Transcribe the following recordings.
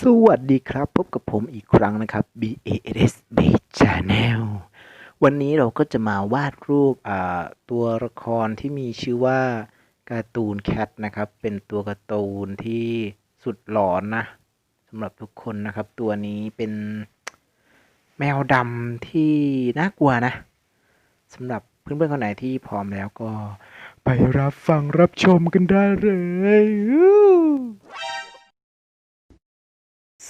สวัสดีครับ พบกับผมอีกครั้งนะครับ B A S B Channel วันนี้เราก็จะมาวาดรูปตัวละครที่มีชื่อว่าการ์ตูนแคทนะครับ เป็นตัวการ์ตูนที่สุดหลอนนะสำหรับทุกคนนะครับ ตัวนี้เป็นแมวดำที่น่ากลัวนะสำหรับเพื่อนๆคนไหนที่พร้อมแล้วก็ ไปรับฟังรับชมกันได้เลย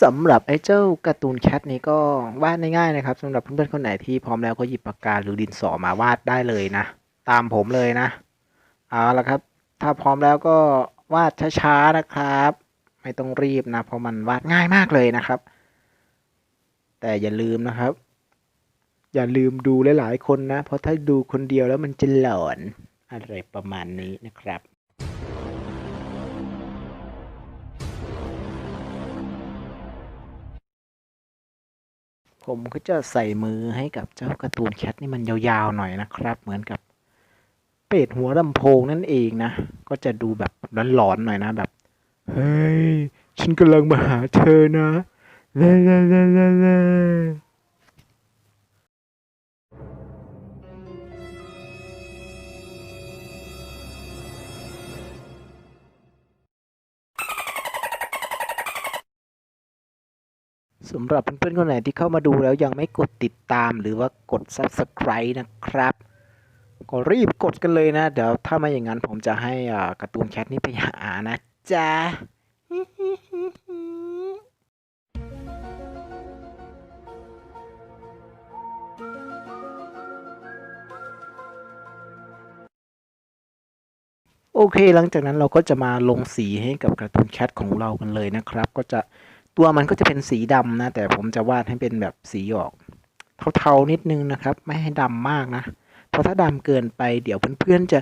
สำหรับไอ้เจ้าการ์ตูนแคทนี้ก็วาดง่ายๆนะครับสำหรับเพื่อนๆคนไหนที่พร้อมแล้วก็หยิบปากกาหรือดินสอมาวาดได้เลยนะ ตามผมเลยนะเอาละครับ ถ้าพร้อมแล้วก็วาดช้าๆนะครับ ไม่ต้องรีบนะเพราะมันวาดง่ายมากเลยนะครับ แต่อย่าลืมนะครับ อย่าลืมดูหลายๆคนนะ เพราะถ้าดูคนเดียวแล้วมันจะหลอนอะไรประมาณนี้นะครับ ผมก็จะใส่มือให้กับเจ้าการ์ตูนแคทนี่มันยาวๆหน่อยนะครับ เหมือนกับเป็ดหัวลำโพงนั่นเองนะ ก็จะดูแบบหลอนๆหน่อยนะแบบ เฮ้ย ฉันกำลังมาหาเธอนะเล่เล่เล่เล่ สำหรับเพื่อนๆคนไหนที่เข้ามาดูแล้วยังไม่กดติดตามหรือว่ากด Subscribe นะครับ ก็รีบกดกันเลยนะ เดี๋ยวถ้าไม่อย่างนั้นผมจะให้การ์ตูนแคทนี่ไปหานะจ๊ะโอเค หลังจากนั้นเราก็จะมาลงสีให้กับการ์ตูนแคทของเรากันเลยนะครับ ก็จะ ตัวมันก็จะเป็นสีดำนะ แต่ผมจะวาดให้เป็นแบบสีออกเทาๆนิดนึงนะครับ ไม่ให้ดำมากนะ เพราะถ้าดำเกินไปเดี๋ยวเพื่อนๆจะ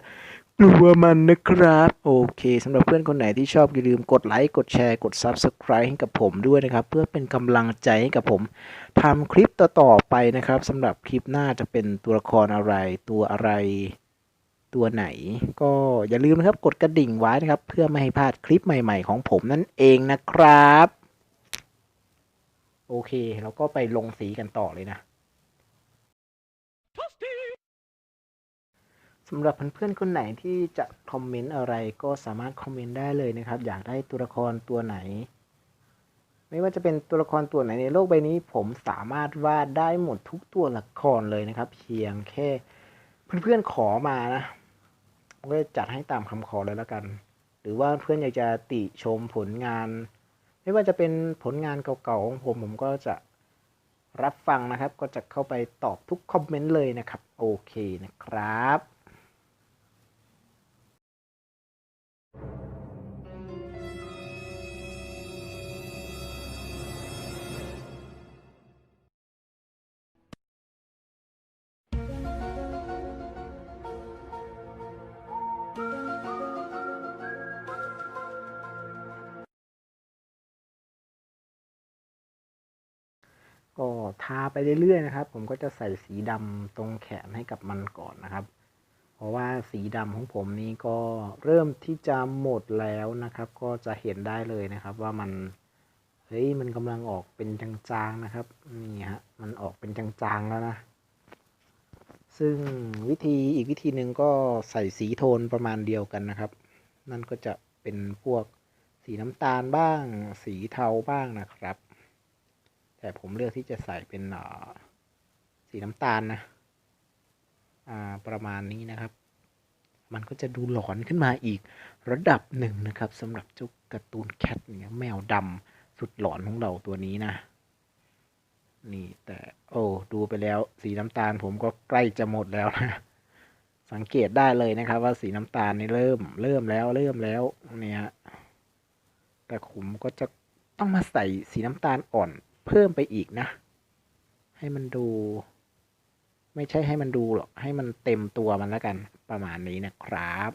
กลัวมันนะครับ โอเคสำหรับเพื่อนคนไหนที่ชอบอย่าลืมกดไลค์กดแชร์กด Subscribe ให้กับผมด้วยนะครับ เพื่อเป็นกำลังใจให้กับผมทำคลิปต่อๆไปนะครับสำหรับคลิปหน้าจะเป็นตัวละครอะไร ตัวอะไรตัวไหน ก็อย่าลืมนะครับกดกระดิ่งไว้นะครับ เพื่อไม่ให้พลาดคลิปใหม่ๆของผมนั่นเองนะครับ โอเคเราก็ไปลงสีกันต่อเลยนะสำหรับเพื่อนๆคนไหนที่จะคอมเมนต์อะไรก็สามารถคอมเมนต์ได้เลยนะครับ อยากได้ตัวละครตัวไหน ไม่ว่าจะเป็นตัวละครตัวไหนในโลกใบนี้ ผมสามารถวาดได้หมดทุกตัวละครเลยนะครับ เพียงแค่เพื่อนๆขอมานะผมก็จัดให้ตามคำขอเลยแล้วกัน หรือว่าเพื่อนอยากจะติชมผลงาน ไม่ว่าจะเป็นผลงานเก่าๆของผมผมก็จะรับฟังนะครับ ก็จะเข้าไปตอบทุกคอมเมนต์เลยนะครับ โอเคนะครับ ทาไปเรื่อยๆนะครับ ผมก็จะใส่สีดำตรงแขนให้กับมันก่อนนะครับ เพราะว่าสีดำของผมนี้ก็เริ่มที่จะหมดแล้วนะครับ ก็จะเห็นได้เลยนะครับว่ามันเฮ้ยมันกำลังออกเป็นจางๆนะครับนี่ฮะมันออกเป็นจางๆแล้วนะซึ่งวิธีอีกวิธีหนึ่งก็ใส่สีโทนประมาณเดียวกันนะครับ นั่นก็จะเป็นพวกสีน้ำตาลบ้าง สีเทาบ้างนะครับ แต่ผมเลือกที่จะใส่เป็นสีน้ำตาลนะประมาณนี้นะครับ มันก็จะดูหลอนขึ้นมาอีกระดับหนึ่งนะครับสำหรับเจ้าการ์ตูนแคทเนี่ยแมวดำสุดหลอนของเราตัวนี้นะ นี่แต่โอ้ดูไปแล้วสีน้ำตาลผมก็ใกล้จะหมดแล้วนะสังเกตได้เลยนะครับ ว่าสีน้ำตาลนี่เริ่ม เริ่มแล้วเริ่มแล้วเนี่ยแต่ผมก็จะต้องมาใส่สีน้ำตาลอ่อน เพิ่มไปอีกนะ ให้มันดู ไม่ใช่ให้มันดูหรอก ให้มันเต็มตัวมันแล้วกัน ประมาณนี้นะครับ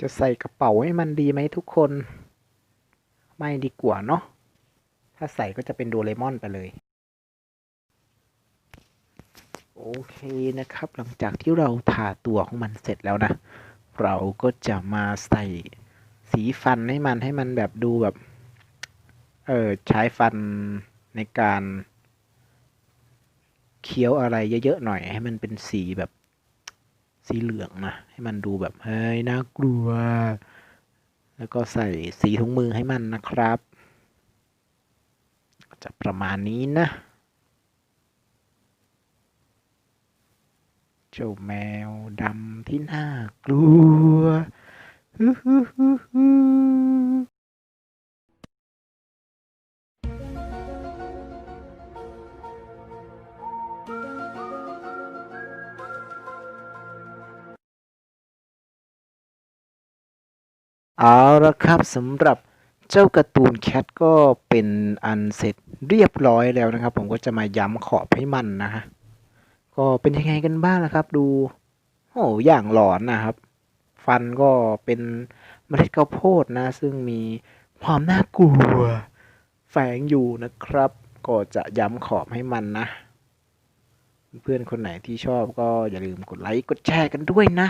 จะใส่กระเป๋าให้มันดีไหมทุกคน ไม่ดีกว่าเนาะถ้าใส่ก็จะเป็นโดเรมอนไปเลย โอเคนะครับ หลังจากที่เราทาตัวของมันเสร็จแล้วนะ เราก็จะมาใส่สีฟันให้มันให้มันแบบดูแบบ เออใช้ฟันในการเคี้ยวอะไรเยอะๆหน่อย ให้มันเป็นสีแบบสีเหลืองนะ ให้มันดูแบบเฮ้ยน่ากลัว แล้วก็ใส่สีถุงมือให้มันนะครับ จะประมาณนี้นะ เจ้าแมวดำที่น่ากลัวฮึฮึฮึฮึเอาละครับสำหรับเจ้าการ์ตูนแคทก็เป็นอันเสร็จเรียบร้อยแล้วนะครับ ผมก็จะมาย้ำขอบให้มันนะฮะ ก็เป็นยังไงกันบ้างนะครับ ดูโอ้อย่างหลอนนะครับ ฟันก็เป็นเมล็ดข้าวโพดนะ ซึ่งมีความน่ากลัว แฝงอยู่นะครับ ก็จะย้ำขอบให้มันนะ เพื่อนคนไหนที่ชอบก็อย่าลืมกดไลค์กดแชร์กันด้วยนะ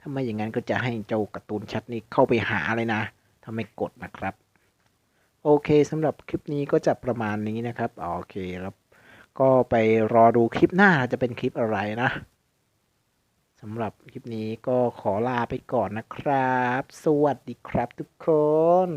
ถ้าไม่อย่างนั้นก็จะให้เจ้าการ์ตูนชัดนี่เข้าไปหาเลยนะถ้าไม่กดนะครับ โอเคสำหรับคลิปนี้ก็จะประมาณนี้นะครับ โอเคแล้ว ก็ไปรอดูคลิปหน้าจะเป็นคลิปอะไรนะสำหรับคลิปนี้ก็ขอลาไปก่อนนะครับ สวัสดีครับทุกคน